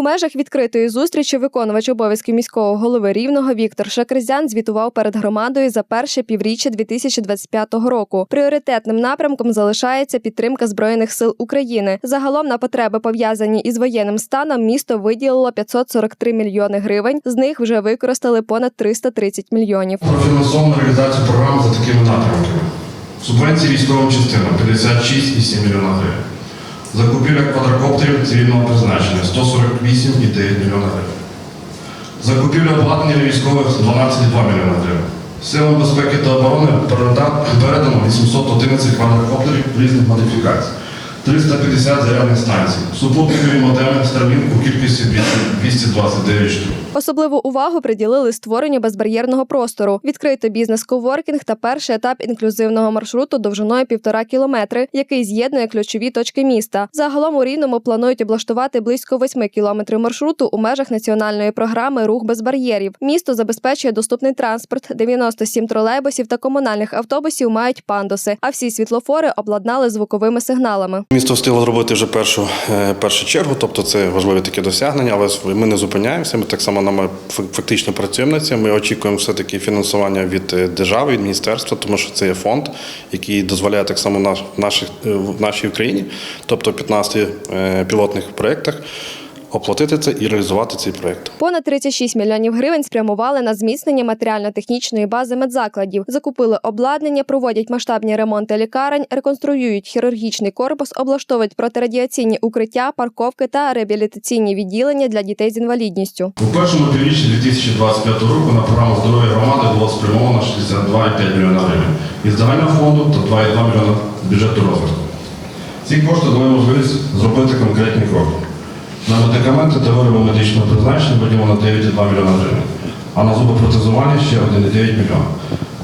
У межах відкритої зустрічі виконувач обов'язків міського голови рівного Віктор Шакризян звітував перед громадою за перше півріччя 2025 року. Пріоритетним напрямком залишається підтримка збройних сил України. Загалом на потреби пов'язані із воєнним станом місто виділило 543 мільйони гривень. З них вже використали понад 330 мільйонів. Профінансовано реалізацію програм за такими напрямками. Субвенції військовим частинам 56,7 млн гривень. Закупівля квадрокоптерів цивільного призначення 148,9 млн гривень. Закупівля обладнання військових 12,2 млн гривень. Силам безпеки та оборони передано 811 квадрокоптерів різних модифікацій, 350 зарядних станцій, супутникові модеми Starlink у кількості 229 штук. Особливу увагу приділили створенню безбар'єрного простору, відкрито бізнес-коворкінг та перший етап інклюзивного маршруту довжиною півтора кілометри, який з'єднує ключові точки міста. Загалом у Рівному планують облаштувати близько восьми кілометрів маршруту у межах національної програми Рух без бар'єрів. Місто забезпечує доступний транспорт. 97 тролейбусів та комунальних автобусів мають пандуси, а всі світлофори обладнали звуковими сигналами. Місто встигло зробити вже першу, е, першу чергу, тобто це важливі такі досягнення, але ми не зупиняємося. Ми так само нами фактично працюємо над цим. Ми очікуємо все-таки фінансування від е, держави, від міністерства, тому що це є фонд, який дозволяє так само наш, наших, е, в нашій Україні, тобто 15 е, пілотних проєктах, оплатити це і реалізувати цей проєкт. Понад 36 мільйонів гривень спрямували на зміцнення матеріально-технічної бази медзакладів, закупили обладнання, проводять масштабні ремонти лікарень, реконструюють хірургічний корпус, облаштовують протирадіаційні укриття, парковки та реабілітаційні відділення для дітей з інвалідністю. У першому півріччі 2025 року на програму здоров'я громади було спрямовано 62,5 млн гривень із загального фонду та 2,2 млн бюджету розвитку. Ці кошти дали можливість зробити конкретні кроки. На медикаменти та вироби медичного призначення виділено 9,2 млн гривень, а на зубопротезування ще 1,9 млн.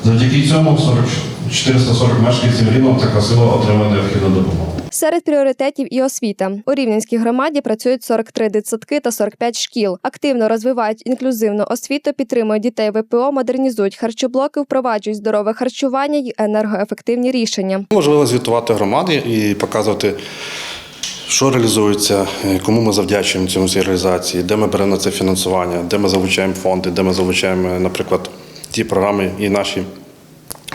Завдяки цьому 40 440 мешканців Рівного та Красилова отримали необхідну допомогу. Серед пріоритетів і освіта у Рівненській громаді працюють 43 дитсадки та 45 шкіл. Активно розвивають інклюзивну освіту, підтримують дітей ВПО, модернізують харчоблоки, впроваджують здорове харчування й енергоефективні рішення. Можливо звітувати громаді і показувати, що реалізується, е, кому ми завдячуємо цьому цій реалізації, де ми беремо на це фінансування, де ми залучаємо фонди, де ми залучаємо, е, наприклад, ті програми і наші.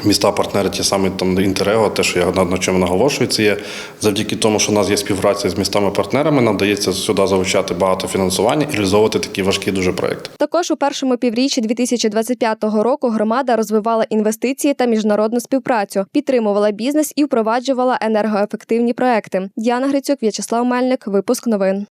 Міста-партнери, ті самі там Інтерего, те, що я на, чому наголошую, це є завдяки тому, що у нас є співпраця з містами-партнерами, нам вдається сюди залучати багато фінансування і реалізовувати такі важкі дуже проекти. Також у першому півріччі 2025 року громада розвивала інвестиції та міжнародну співпрацю, підтримувала бізнес і впроваджувала енергоефективні проекти. Діана Грицюк, В'ячеслав Мельник, випуск новин.